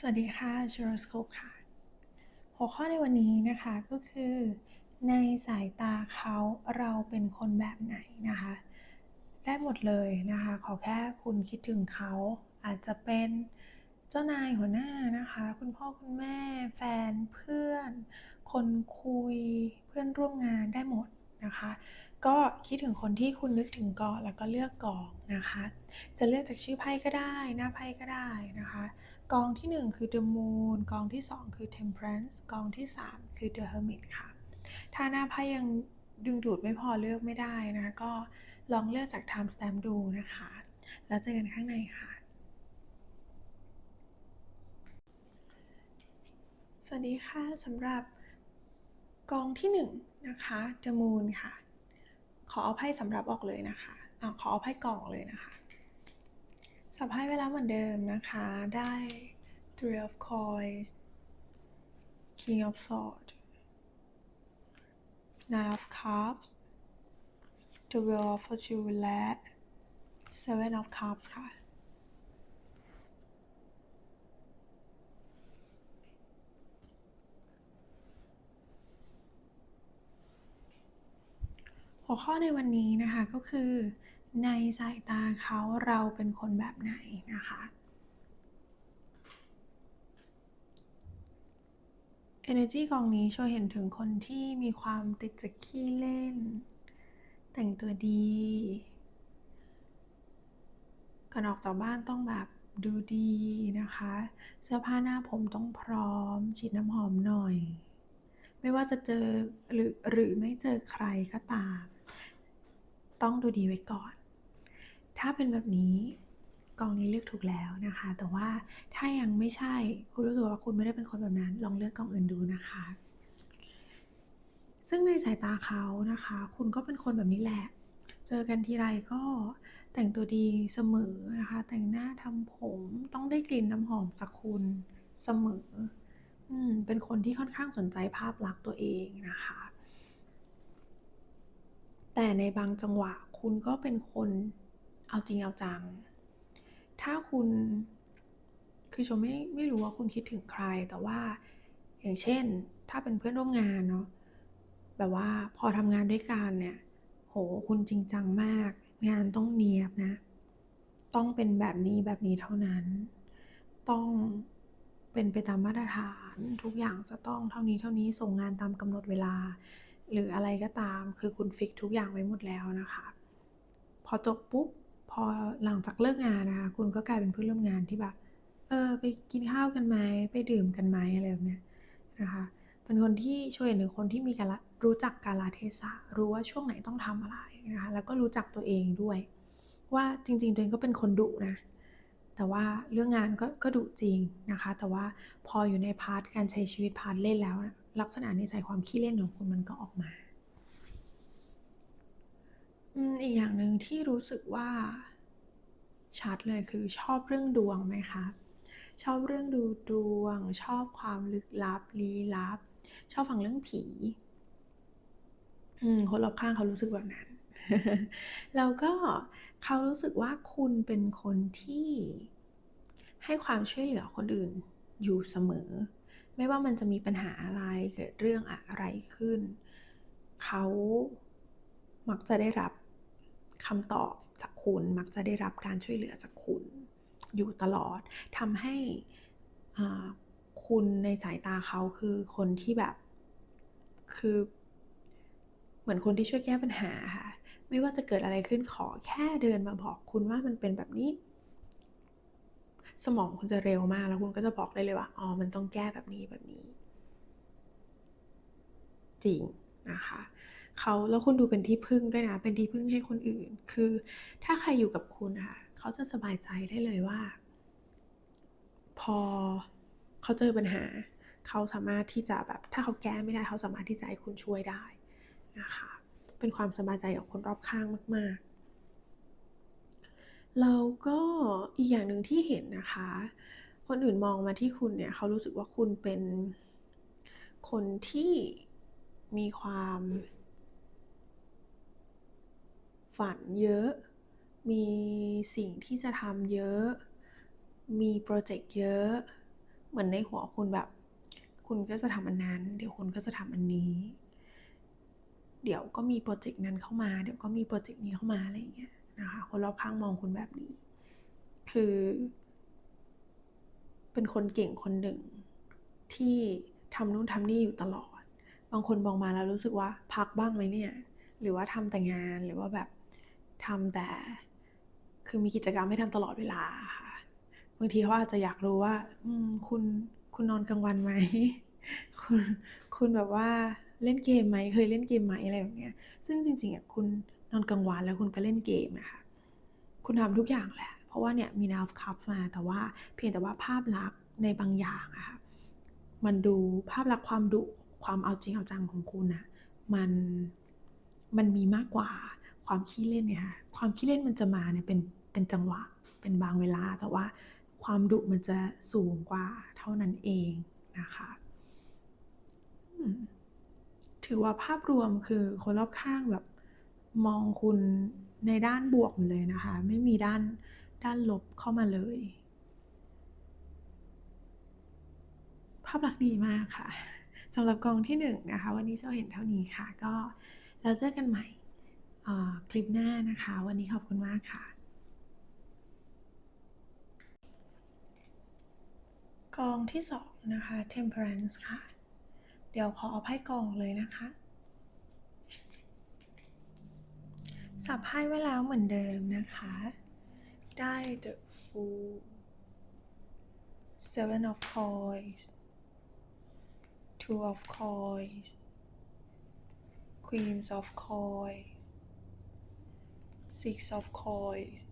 สวัสดีค่ะชูโรสโคปค่ะ หัวข้อในวันนี้นะคะก็คือ ในสายตาเขาเราเป็นคนแบบไหนนะคะ ได้หมดเลยนะคะ ขอแค่คุณคิดถึงเขา อาจจะเป็นเจ้านายหัวหน้านะคะ คุณพ่อคุณแม่ แฟนเพื่อน คนคุยเพื่อนร่วมงานได้หมดนะคะ ก็คิดถึงคนที่คุณนึกถึงก่อนแล้วก็เลือกกองนะคะ จะเลือกจากชื่อไพ่ก็ได้ หน้าไพ่ก็ได้นะคะ กองที่ 1 คือ The Moon กองที่ 2 คือ Temperance กองที่ 3 คือ The Hermit ค่ะ ถ้าหน้าไพ่ยังดึงดูดไม่พอเลือกไม่ได้นะ ก็ลองเลือกจาก Time Stamp ดูนะคะ แล้วเจอกันข้างในค่ะ สวัสดีค่ะสำหรับกองที่ 1 นะคะ The Moon ค่ะ ขอเอาไพ่สำหรับออกเลยนะคะอะขอเอาไพ่กล่องเลยนะคะ สับไพ่เวลาเหมือนเดิมนะคะ ได้ three of coins king of swords nine of cups the wheel of fortune และ seven of cups ค่ะ หัวข้อในวันนี้นะคะก็คือ ในสายตาเขาเราเป็นคนแบบไหนนะคะ Energy กองนี้ช่วยเห็นถึงคนที่มีความติดจะขี้เล่น แต่งตัวดี ก่อนออกจากบ้านต้องแบบดูดีนะคะ เสื้อผ้าหน้าผมต้องพร้อม ฉีดน้ำหอมหน่อย ไม่ว่าจะเจอหรือหรือไม่เจอใครก็ตาม ต้องดูดีไว้ก่อน ถ้าเป็นแบบนี้กองนี้เลือกถูกแล้วนะคะ แต่ว่าถ้ายังไม่ใช่คุณรู้สึกว่าคุณไม่ได้เป็นคนแบบนั้น ลองเลือกกองอื่นดูนะคะ ซึ่งในสายตาเขานะคะ คุณก็เป็นคนแบบนี้แหละ เจอกันทีไรก็แต่งตัวดีเสมอนะคะ แต่งหน้าทำผมต้องได้กลิ่นน้ำหอมจากคุณเสมออืมเป็นคนที่ค่อนข้างสนใจภาพลักษณ์ตัวเองนะคะ แต่ในบางจังหวะคุณก็เป็นคน เอาจริงเอาจัง ถ้าคุณ คือชมไม่ไม่รู้ว่าคุณคิดถึงใคร แต่ว่า อย่างเช่น ถ้าเป็นเพื่อนร่วมงานเนาะ แบบว่าพอทำงานด้วยกันเนี่ย โห คุณจริงจังมาก งานต้องเนียบนะ ต้องเป็นแบบนี้แบบนี้เท่านั้น ต้องเป็นไปตามมาตรฐาน ทุกอย่างจะต้องเท่านี้เท่านี้ส่งงานตามกำหนดเวลา หรืออะไรก็ตาม คือคุณฟิกทุกอย่างไว้หมดแล้วนะคะ พอจบปุ๊บ พอหลังจากเลิกงานนะคะ คุณก็กลายเป็นเพื่อนร่วมงานที่แบบ เออ ไปกินข้าวกันไหมไปดื่มกันไหมอะไรแบบเนี้ยนะคะ เป็นคนที่ช่วยหรือคนที่มีการรู้จักกาลเทศะ รู้ว่าช่วงไหนต้องทำอะไรนะคะ แล้วก็รู้จักตัวเองด้วย ว่าจริงๆตัวเองก็เป็นคนดุนะ แต่ว่าเรื่องงานก็ก็ดุจริงนะคะ แต่ว่าพออยู่ในพาร์ทการใช้ชีวิตพาร์ทเล่นแล้ว ลักษณะนิสัยความขี้เล่นของคุณมันก็ออกมา อีกอย่างหนึ่งที่รู้สึกว่าชัดเลยคือชอบเรื่องดวงไหมคะ ชอบเรื่องดูดวง ชอบความลึกลับลี้ลับ ชอบฟังเรื่องผี อืม คนรอบข้างเขารู้สึกแบบนั้น แล้วก็เขารู้สึกว่าคุณเป็นคนที่ให้ความช่วยเหลือคนอื่นอยู่เสมอ ไม่ว่ามันจะมีปัญหาอะไรเกิดเรื่องอะไรขึ้น เขามักจะได้รับ คำตอบจากคุณมักจะได้รับการช่วยเหลือจากคุณ อยู่ตลอดทำให้คุณในสายตาเขาคือคนที่แบบ คือ เหมือนคนที่ช่วยแก้ปัญหาค่ะ ไม่ว่าจะเกิดอะไรขึ้นขอแค่เดินมาบอกคุณว่ามันเป็นแบบนี้ สมองคุณจะเร็วมากแล้วคุณก็จะบอกได้เลยว่าอ๋อมันต้องแก้แบบนี้แบบนี้ จริงนะคะ เขาแล้วคุณดูเป็นที่พึ่งด้วยนะ เป็นที่พึ่งให้คนอื่น คือ ถ้าใครอยู่กับคุณค่ะเขาจะสบายใจได้เลยว่า พอเขาเจอปัญหา เขาสามารถที่จะแบบ ถ้าเขาแก้ไม่ได้เขาสามารถที่จะให้คุณช่วยได้นะคะ เป็นความสบายใจของคนรอบข้างมาก ๆ แล้วก็อีกอย่างหนึ่งที่เห็นนะคะ คนอื่นมองมาที่คุณเนี่ยเขารู้สึกว่าคุณเป็นคนที่มีความ ฝันเยอะ มีสิ่งที่จะทำเยอะ มีพรเจกต์เยอะ เหมือนในหัวคุณแบบ คุณก็จะทำอันนั้น เดี๋ยวคุณก็จะทำอันนี้ เดี๋ยวก็มีโปรเจกต์นั้นเข้ามา เดี๋ยวก็มีโปรเจกต์นี้เข้ามาอะไรอย่างเงี้ยนะคะ คนรอบข้างมองคุณแบบนี้ คือ เป็นคนเก่งคนหนึ่งที่ทำนู่นทำนี่อยู่ตลอด บางคนมองมาแล้วรู้สึกว่าพักบ้างไหมเนี่ย หรือว่าทำแต่งานหรือว่าแบบ ทำแต่ คือมีกิจกรรมให้ทำตลอดเวลาค่ะ บางทีเขาอาจจะอยากรู้ว่า อืมคุณคุณนอนกลางวันไหมคุณคุณแบบว่าเล่นเกมไหมเคยเล่นเกมไหมอะไรแบบเนี้ย ซึ่งจริงๆอะคุณนอนกลางวันแล้วคุณก็เล่นเกมนะคะคุณทำทุกอย่างแหละ เพราะว่าเนี่ยมี Nine of Cups มาแต่ว่าเพียงแต่ว่าภาพลักษณ์ในบางอย่างอะค่ะมันดูภาพลักษณ์ความดุความเอาจริงเอาจังของคุณน่ะมันมันมีมากกว่า ความขี้เล่นเนี่ยค่ะความขี้เล่นมันจะมาเนี่ยเป็นเป็นจังหวะเป็นบางเวลา แต่ว่าความดุมันจะสูงกว่าเท่านั้นเองนะคะถือว่าภาพรวมคือคนรอบข้างแบบมองคุณในด้านบวกหมดเลยนะคะ ไม่มีด้านด้านลบเข้ามาเลย ภาพลักษณ์ดีมากค่ะสำหรับกองที่หนึ่งนะคะ วันนี้เจ้าเห็นเท่านี้ค่ะ ก็แล้วเจอกันใหม่ คลิปหน้านะคะ วันนี้ขอบคุณมากค่ะ กองที่สองนะคะ temperance ค่ะ เดี๋ยวขอเอาไพ่กองเลยนะคะ สับไพ่ไว้แล้วเหมือนเดิมนะคะ ได้ the fool seven of coins two of coins queens of coins six of coins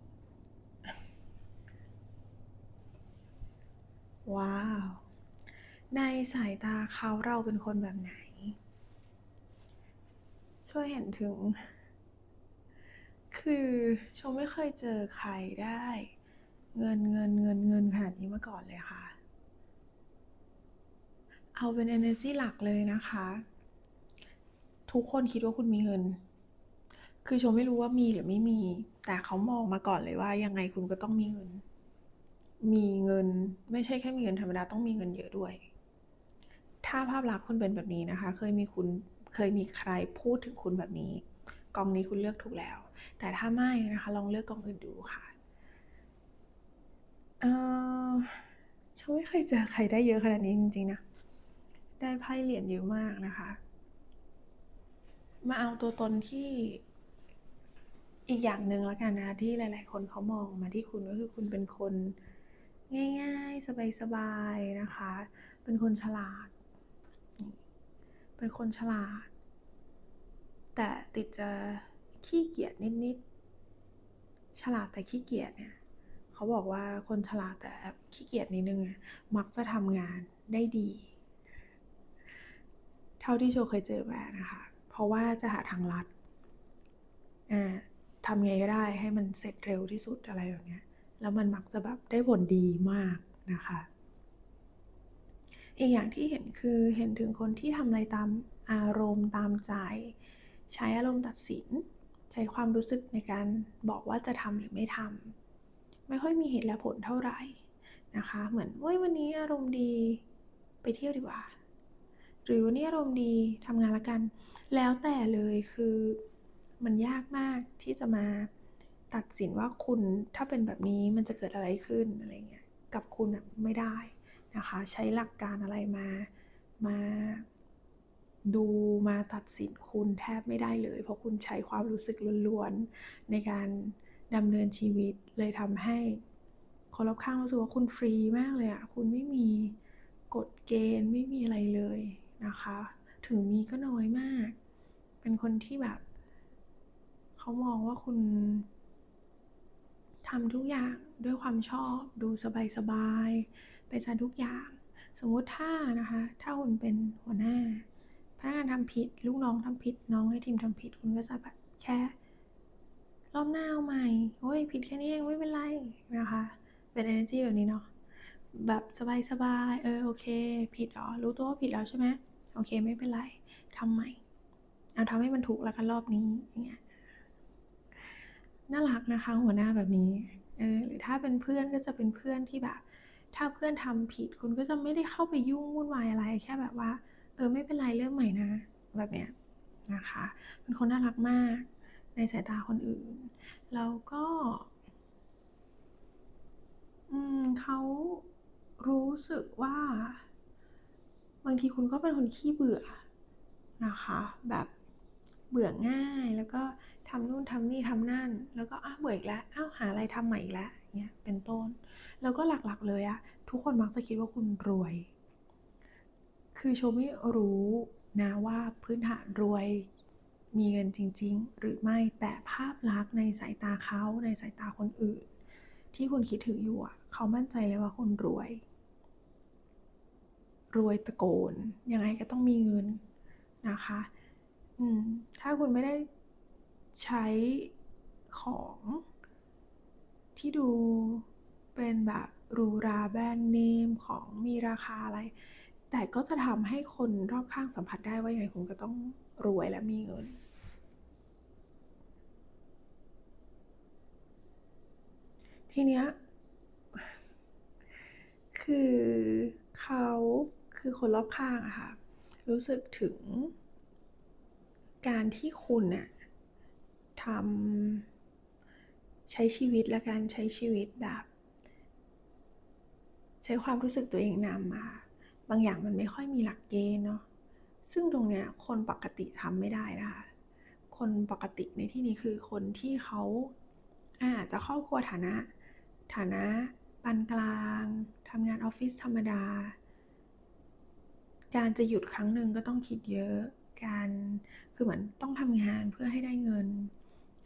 ว้าว ในสายตาเขาเราเป็นคนแบบไหน ช่วยเห็นถึง คือชมไม่เคยเจอใครได้ เงินเงินเงินเงินขนาดนี้มาก่อนเลยค่ะ เอาเป็น energy หลักเลยนะคะ ทุกคนคิดว่าคุณมีเงิน คือชมไม่รู้ว่ามีหรือไม่มี แต่เขามองมาก่อนเลยว่า ยังไงคุณก็ต้องมีเงิน มีเงินไม่ใช่แค่มีเงินธรรมดาต้องมีเงินเยอะด้วย ถ้าภาพลักษณ์คุณเป็นแบบนี้นะคะ เคยมีคุณเคยมีใครพูดถึงคุณแบบนี้ กองนี้คุณเลือกถูกแล้ว แต่ถ้าไม่นะคะ ลองเลือกกองอื่นดูค่ะเออฉันไม่เคยเจอใครได้เยอะขนาดนี้จริงๆนะ ได้ไพ่เหรียญเยอะมากนะคะ มาเอาตัวตนที่ อีกอย่างหนึ่งแล้วกันนะที่หลาย ๆ คนเขามองมาที่คุณก็คือคุณเป็นคนง่าย ๆ สบาย ๆ นะคะ เป็นคนฉลาด เป็นคนฉลาด แต่ติดจะขี้เกียจนิด ๆ ฉลาดแต่ขี้เกียจเนี่ยเขาบอกว่าคนฉลาดแต่ขี้เกียจนิดนึงอะมักจะทำงานได้ดี เท่าที่โชเคยเจอมานะคะ เพราะว่าจะหาทางลัดอ่า ทำไงก็ได้ให้มันเสร็จเร็วที่สุดอะไรแบบนี้แล้วมันมักจะแบบได้ผลดีมากนะคะ อีกอย่างที่เห็นคือเห็นถึงคนที่ทำอะไรตามอารมณ์ตามใจ ใช้อารมณ์ตัดสิน ใช้ความรู้สึกในการบอกว่าจะทำหรือไม่ทำไม่ค่อยมีเหตุและผลเท่าไหร่นะคะ เหมือนว่าวันนี้อารมณ์ดีไปเที่ยวดีกว่า หรือวันนี้อารมณ์ดีทำงานละกัน แล้วแต่เลยคือ มันยากมากที่จะมาตัดสินว่าคุณถ้าเป็นแบบนี้มันจะเกิดอะไรขึ้นอะไรเงี้ยกับคุณไม่ได้นะคะ ใช้หลักการอะไรมามาดูมาตัดสินคุณแทบไม่ได้เลย เพราะคุณใช้ความรู้สึกล้วนๆในการดำเนินชีวิตเลยทำให้คนรอบข้างรู้สึกว่าคุณฟรีมากเลยอะคุณไม่มีกฎเกณฑ์ไม่มีอะไรเลยนะคะ ถึงมีก็น้อยมาก เป็นคนที่แบบ เขามองว่าคุณทำทุกอย่างด้วยความชอบดูสบายๆไปซะทุกอย่าง สมมุติถ้านะคะ ถ้าคุณเป็นหัวหน้าพนักงานทำผิด ลูกน้องทำผิด น้องในทีมทำผิด คุณก็จะแบบแค่รอบหน้าเอาใหม่โอ้ยผิดแค่นี้เองไม่เป็นไรนะคะ เป็น energy แบบนี้เนาะแบบสบายๆเออโอเค ผิดหรอรู้ตัวว่าผิดแล้วใช่ไหมโอเคไม่เป็นไรทำใหม่เอาทำให้มันถูกแล้วกันรอบนี้อย่างเงี้ย น่ารักนะคะหัวหน้าแบบนี้เออหรือถ้าเป็นเพื่อนก็จะเป็นเพื่อนที่แบบ ถ้าเพื่อนทำผิดคุณก็จะไม่ได้เข้าไปยุ่งวุ่นวายอะไร แค่แบบว่า เออไม่เป็นไรเริ่มใหม่นะ แบบเนี้ยนะคะเป็นคนน่ารักมาก ในสายตาคนอื่น แล้วก็อืมเขารู้สึกว่า บางทีคุณก็เป็นคนขี้เบื่อนะคะ แบบเบื่อง่ายแล้วก็ ทำนู่นทำนี่ทำนั่น แล้วก็อ้าวเบื่ออีกแล้วอ้าวหาอะไรทำใหม่อีกแล้วเงี้ยเป็นต้น แล้วก็หลักๆเลยอะทุกคนมักจะคิดว่าคุณรวย คือโชไม่รู้นะว่าพื้นฐานรวยมีเงินจริง ๆ หรือไม่แต่ภาพลักษณ์ในสายตาเขาในสายตาคนอื่น ที่คุณคิดถึงอยู่อะเขามั่นใจเลยว่าคุณรวย รวยตะโกนยังไงก็ต้องมีเงินนะคะ อืมถ้าคุณไม่ได้ ใช้ของที่ดูเป็นแบบหรูหราแบรนด์เนมของมีราคาอะไร แต่ก็จะทำให้คนรอบข้างสัมผัสได้ว่ายังไงคุณก็ต้องรวยและมีเงิน ทีเนี้ยคือเขาคือคนรอบข้างอะค่ะ รู้สึกถึงการที่คุณน่ะ ทำใช้ชีวิตและการใช้ชีวิตแบบ ใช้ความรู้สึกตัวเองนำมา บางอย่างมันไม่ค่อยมีหลักเกณฑ์เนาะซึ่งตรงเนี้ยคนปกติทำไม่ได้นะคะคนปกติในที่นี้คือคนที่เขาอาจจะครอบครัวฐานะ ฐานะปานกลางทำงานออฟฟิศธรรมดา การจะหยุดครั้งหนึ่งก็ต้องคิดเยอะ การคือเหมือนต้องทำงานเพื่อให้ได้เงิน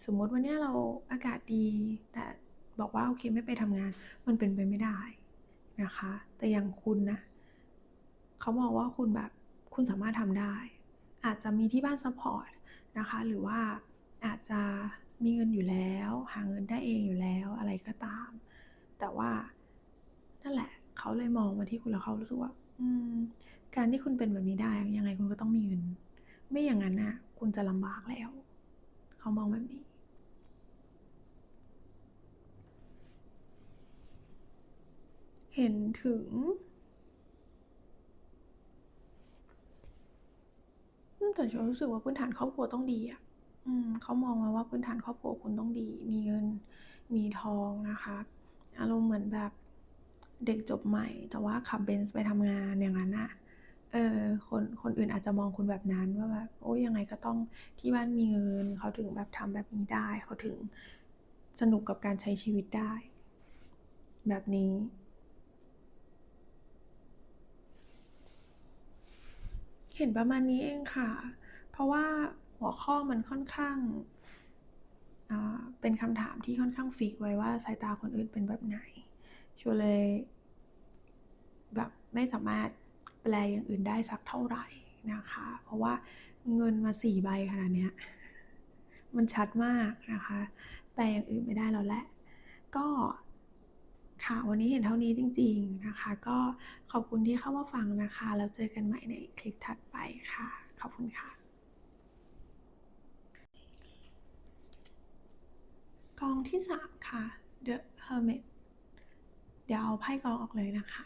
สมมติวันนี้เราอากาศดี แต่บอกว่าโอเคไม่ไปทำงาน มันเป็นไปไม่ได้นะคะ แต่อย่างคุณนะเขามองว่าคุณแบบคุณสามารถทำได้ อาจจะมีที่บ้านซัพพอร์ตนะคะ หรือว่าอาจจะมีเงินอยู่แล้ว หาเงินได้เองอยู่แล้วอะไรก็ตาม แต่ว่านั่นแหละ เขาเลยมองมาที่คุณแล้วเขารู้สึกว่าอืมการที่คุณเป็นแบบนี้ได้ยังไงคุณก็ต้องมีเงิน ไม่อย่างนั้นน่ะ คุณจะลำบากแล้ว เขามองแบบนี้ เห็นถึง แต่ฉันรู้สึกว่าพื้นฐานครอบครัวต้องดีอะอืมเขามองมาว่าพื้นฐานครอบครัวคุณต้องดี มีเงิน มีทองนะคะ อารมณ์เหมือนแบบเด็กจบใหม่ แต่ว่าขับเบนซ์ไปทำงานอย่างนั้นน่ะเออคนคนอื่นอาจจะมองคุณแบบนั้นว่าแบบโอ๊ยยังไงก็ต้องที่บ้านมีเงิน เขาถึงแบบทำแบบนี้ได้ เขาถึงสนุกกับการใช้ชีวิตได้ แบบนี้ เห็นประมาณนี้เองค่ะ เพราะว่าหัวข้อมันค่อนข้างเป็นคำถามที่ค่อนข้างฟิกไว้ว่าสายตาคนอื่นเป็นแบบไหนชัวร์เลยแบบไม่สามารถแปลอย่างอื่นได้สักเท่าไหร่นะคะ เพราะว่าเงินมา4ใบขนาดเนี้ยมันชัดมากนะคะ แปลอย่างอื่นไม่ได้แล้วแหละ ก็ ค่ะ วันนี้เห็นเท่านี้จริง ๆนะคะ ก็ขอบคุณที่เข้ามาฟังนะคะ แล้วเจอกันใหม่ในคลิปถัดไปค่ะ ขอบคุณค่ะ กองที่ 3 ค่ะ The Hermit เดี๋ยวเอาไพ่กองออกเลยนะคะ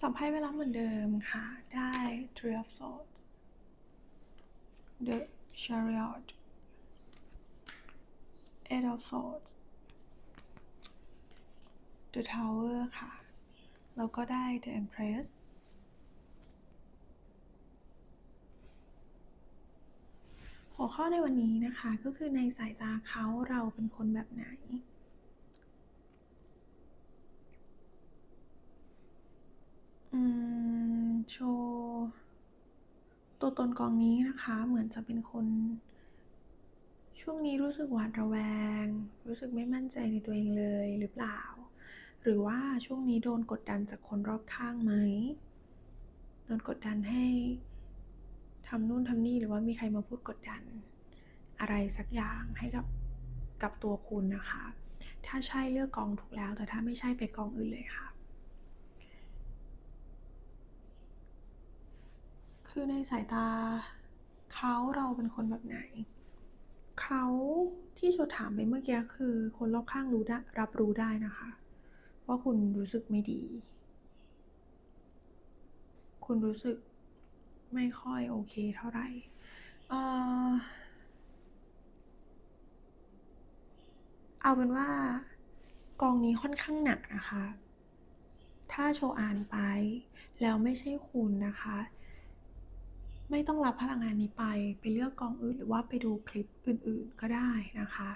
สับไพ่เวลาเหมือนเดิมค่ะ ได้ Three of Swords The Chariot Eight of Swords The Tower ค่ะ แล้วก็ได้ The Empress หัวข้อในวันนี้นะคะก็คือในสายตาเขาเราเป็นคนแบบไหน อืม โชว์ตัวตนกองนี้นะคะเหมือนจะเป็นคน ช่วงนี้รู้สึกหวาดระแวง รู้สึกไม่มั่นใจในตัวเองเลยหรือเปล่า หรือว่าช่วงนี้โดนกดดันจากคนรอบข้างไหมโดนกดดันให้ทำนู่นทำนี่หรือว่ามีใครมาพูดกดดัน อะไรสักอย่างให้กับกับตัวคุณนะคะ ถ้าใช่เลือกกองถูกแล้ว แต่ถ้าไม่ใช่ไปกองอื่นเลยค่ะ คือในสายตาเขาเราเป็นคนแบบไหน เขาที่โชวถามไปเมื่อกี้คือคนรอบข้างรู้ได้รับรู้ได้นะคะ ว่าคุณรู้สึกไม่ดี คุณรู้สึกไม่ค่อยโอเคเท่าไหร่เอาเป็นว่ากองนี้ค่อนข้างหนักนะคะ ถ้าโชว์อ่านไป แล้วไม่ใช่คุณนะคะ ไม่ต้องรับพลังงานนี้ไป ไปเลือกกองอื่นหรือว่าไปดูคลิปอื่น ๆก็ได้นะคะ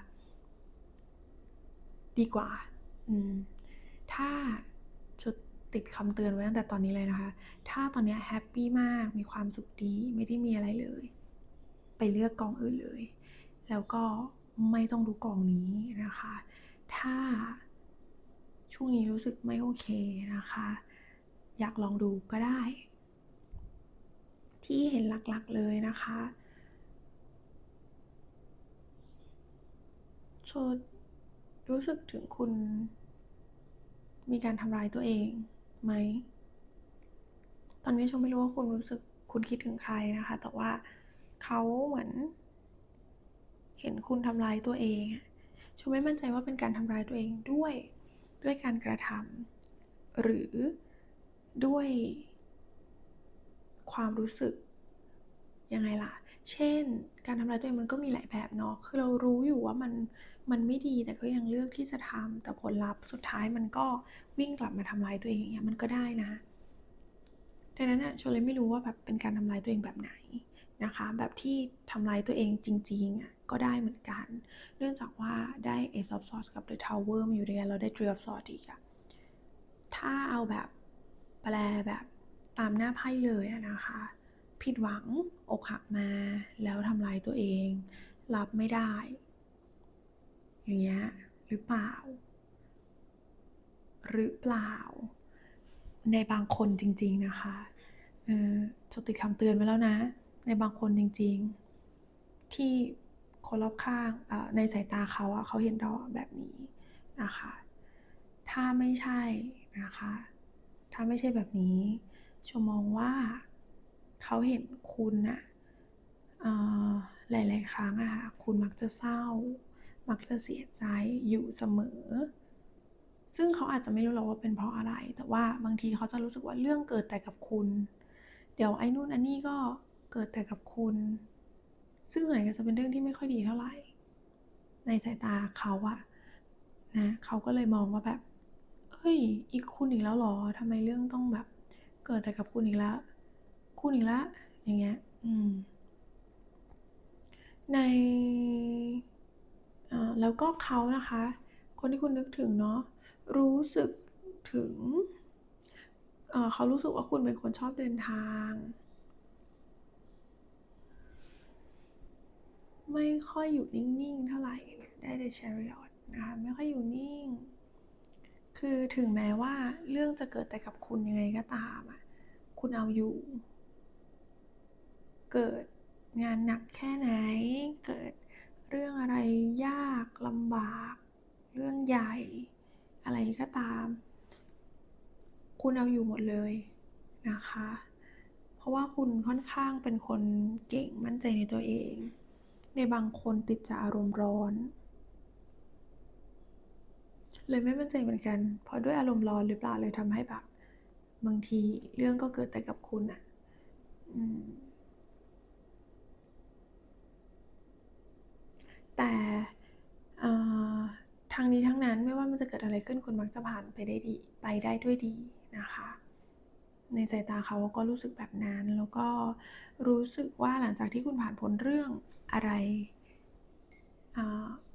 ดีกว่า อืม ถ้าจะติดคำเตือนไว้ตั้งแต่ตอนนี้เลยนะคะ ถ้าตอนนี้แฮปปี้มาก มีความสุขดี ไม่ได้มีอะไรเลย ไปเลือกกองอื่นเลย แล้วก็ไม่ต้องดูกองนี้นะคะ ถ้าช่วงนี้รู้สึกไม่โอเคนะคะ อยากลองดูก็ได้ ที่เห็นหลักๆเลยนะคะโชดรู้สึกถึงคุณ มีการทำร้ายตัวเองไหม ตอนนี้ชมไม่รู้ว่าคุณรู้สึกคุณคิดถึงใครนะคะ แต่ว่าเขาเหมือน เห็นคุณทำร้ายตัวเองอะชมไม่มั่นใจว่าเป็นการทำร้ายตัวเองด้วยด้วยการกระทำหรือด้วยความรู้สึกยังไงล่ะ เช่น การทำร้ายตัวเองมันก็มีหลายแบบเนาะ คือเรารู้อยู่ว่ามันมันไม่ดีแต่ก็ยังเลือกที่จะทำแต่ผลลัพธ์สุดท้ายมันก็วิ่งกลับมาทำร้ายตัวเองอย่างเงี้ยมันก็ได้นะ ดังนั้นอะชมเลยไม่รู้ว่าแบบเป็นการทำร้ายตัวเองแบบไหนนะคะ แบบที่ทำร้ายตัวเองจริงๆอะก็ได้เหมือนกัน เนื่องจากว่าได้ Ace of Swords กับ The Tower มาอยู่ด้วยกันเราได้ Three of Swords อีกอะถ้าเอาแบบแปลแบบตามหน้าไพ่เลยอะนะคะ ผิดหวังอกหักมา แล้วทำร้ายตัวเอง รับไม่ได้ อย่างเงี้ยหรือเปล่า หรือเปล่า ในบางคนจริง ๆนะคะเออจะติดคำเตือนไว้แล้วนะ ในบางคนจริง ๆ ที่คนรอบข้างในสายตาเขาอะเขาเห็นเราแบบนี้นะคะ ถ้าไม่ใช่นะคะ ถ้าไม่ใช่แบบนี้ชมมองว่า เขาเห็นคุณอะหลาย ๆ ครั้งอะค่ะคุณมักจะเศร้า มักจะเสียใจอยู่เสมอ ซึ่งเขาอาจจะไม่รู้หรอกว่าเป็นเพราะอะไร แต่ว่าบางทีเขาจะรู้สึกว่าเรื่องเกิดแต่กับคุณ เดี๋ยวไอ้นู่นอันนี้ก็เกิดแต่กับคุณ ซึ่งส่วนใหญ่ก็จะเป็นเรื่องที่ไม่ค่อยดีเท่าไหร่ ในสายตาเขาอะนะเขาก็เลยมองว่าแบบเฮ้ย อีกคุณอีกแล้วหรอทำไมเรื่องต้องแบบ เกิดแต่กับคุณอีกแล้ว คุณอีกแล้วอย่างเงี้ยในแล้วก็เขานะคะ คนที่คุณนึกถึงเนาะรู้สึกถึงเขารู้สึกว่าคุณเป็นคนชอบเดินทาง ไม่ค่อยอยู่นิ่งๆเท่าไหร่ได้ The Chariot นะคะไม่ค่อยอยู่นิ่ง คือถึงแม้ว่าเรื่องจะเกิดแต่กับคุณยังไงก็ตามอะคุณเอาอยู่ เกิดงานหนักแค่ไหน เกิดเรื่องอะไรยากลำบาก เรื่องใหญ่ อะไรก็ตาม คุณเอาอยู่หมดเลยนะคะ เพราะว่าคุณค่อนข้างเป็นคนเก่งมั่นใจในตัวเอง ในบางคนติดจะอารมณ์ร้อน เลยไม่มั่นใจเหมือนกัน เพราะด้วยอารมณ์ร้อนหรือเปล่าเลยทำให้แบบบางทีเรื่องก็เกิดแต่กับคุณอะ่ะ อืมแต่ทางนี้ทั้งนั้น ไม่ว่ามันจะเกิดอะไรขึ้นคุณมักจะผ่านไปได้ดีไปได้ด้วยดีนะคะ ในสายตาเขาก็รู้สึกแบบนั้น แล้วก็รู้สึกว่าหลังจากที่คุณผ่านพ้นเรื่องอะไร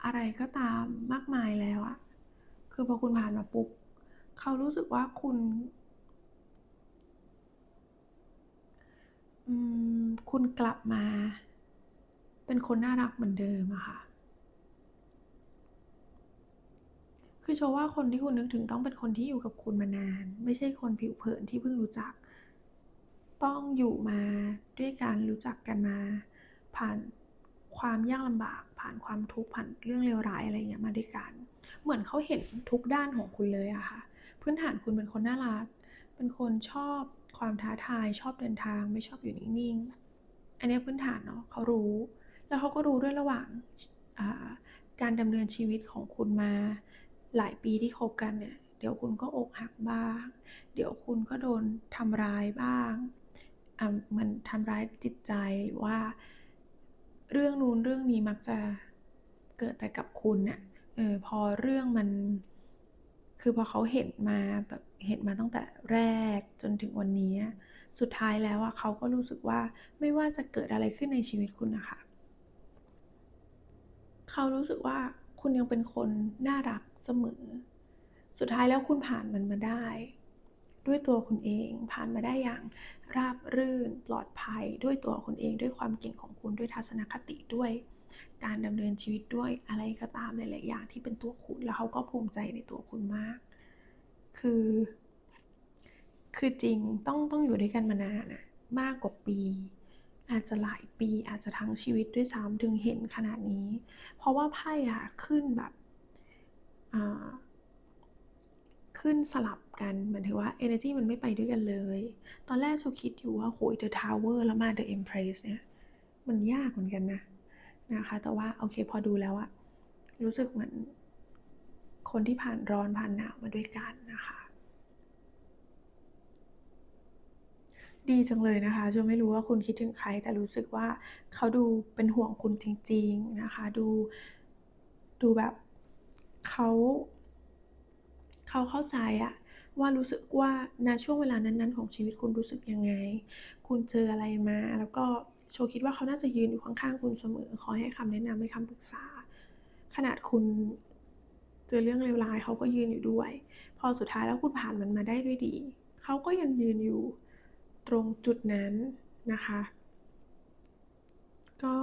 อะไรก็ตามมากมายแล้วอะคือพอคุณผ่านมาปุ๊บเขารู้สึกว่าคุณคุณกลับมา เป็นคนน่ารักเหมือนเดิมอะค่ะ คือโชว์ว่าคนที่คุณนึกถึงต้องเป็นคนที่อยู่กับคุณมานาน ไม่ใช่คนผิวเผินที่เพิ่งรู้จัก ต้องอยู่มาด้วยการรู้จักกันมา ผ่านความยากลำบาก ผ่านความทุกข์ผ่านเรื่องเลวร้ายอะไรเงี้ยมาด้วยกัน เหมือนเขาเห็นทุกด้านของคุณเลยอะค่ะพื้นฐานคุณเป็นคนน่ารัก เป็นคนชอบความท้าทาย ชอบเดินทาง ไม่ชอบอยู่นิ่งๆ อันนี้พื้นฐานเนาะเขารู้ แล้วเขาก็รู้ด้วยระหว่างการดำเนินชีวิตของคุณมา หลายปีที่คบกันเนี่ย เดี๋ยวคุณก็อกหักบ้าง เดี๋ยวคุณก็โดนทำร้ายบ้างมันทำร้ายจิตใจหรือว่า เรื่องนู้นเรื่องนี้มักจะเกิดแต่กับคุณน่ะเออพอเรื่องมัน คือพอเขาเห็นมาแบบเห็นมาตั้งแต่แรกจนถึงวันนี้ สุดท้ายแล้วอะเขาก็รู้สึกว่าไม่ว่าจะเกิดอะไรขึ้นในชีวิตคุณนะคะ เขารู้สึกว่าคุณยังเป็นคนน่ารัก เสมอ สุดท้ายแล้วคุณผ่านมันมาได้ ด้วยตัวคุณเองผ่านมาได้อย่างราบรื่นปลอดภัย ด้วยตัวคุณเองด้วยความเก่งของคุณด้วยทัศนคติด้วยการดำเนินชีวิตด้วยอะไรก็ตามหลายๆอย่างที่เป็นตัวคุณแล้วเขาก็ภูมิใจในตัวคุณมาก คือ คือจริงต้องต้องอยู่ด้วยกันมานานอะมากกว่าปี อาจจะหลายปีอาจจะทั้งชีวิตด้วยซ้ำถึงเห็นขนาดนี้ เพราะว่าไพ่อะขึ้นแบบ ขึ้นสลับกันหมายถึงว่า energy มันไม่ไปด้วยกันเลย ตอนแรกโชคิดอยู่ว่าโหย The Tower แล้วมา The Empress เนี่ยมันยากเหมือนกันนะนะคะ แต่ว่าโอเคพอดูแล้วอะรู้สึกเหมือนคนที่ผ่านร้อนผ่านหนาวมาด้วยกันนะคะ ดีจังเลยนะคะจะไม่รู้ว่าคุณคิดถึงใคร แต่รู้สึกว่าเขาดูเป็นห่วงคุณจริง ๆนะคะ ดูดูแบบ เขาเขาเข้าใจอะว่ารู้สึกว่าณช่วงเวลานั้นๆ ของชีวิตคุณรู้สึกยังไง คุณเจออะไรมา แล้วก็โชคิดว่าเขาน่าจะยืนอยู่ข้างๆคุณเสมอคอยให้คำแนะนำให้คำปรึกษา ขนาดคุณเจอเรื่องเลวร้ายเขาก็ยืนอยู่ด้วย พอสุดท้ายแล้วคุณผ่านมันมาได้ด้วยดี เขาก็ยังยืนอยู่ตรงจุดนั้นนะคะ ก็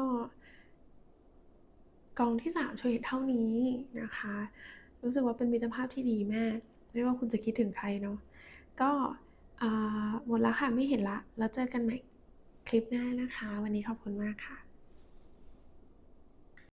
กองที่3โชว์เห็นเท่านี้นะคะ รู้สึกว่าเป็นมิตรภาพที่ดีมาก ไม่ว่าคุณจะคิดถึงใครเนาะก็หมดแล้วค่ะไม่เห็นละ แล้วเจอกันใหม่คลิปหน้านะคะ วันนี้ขอบคุณมากค่ะ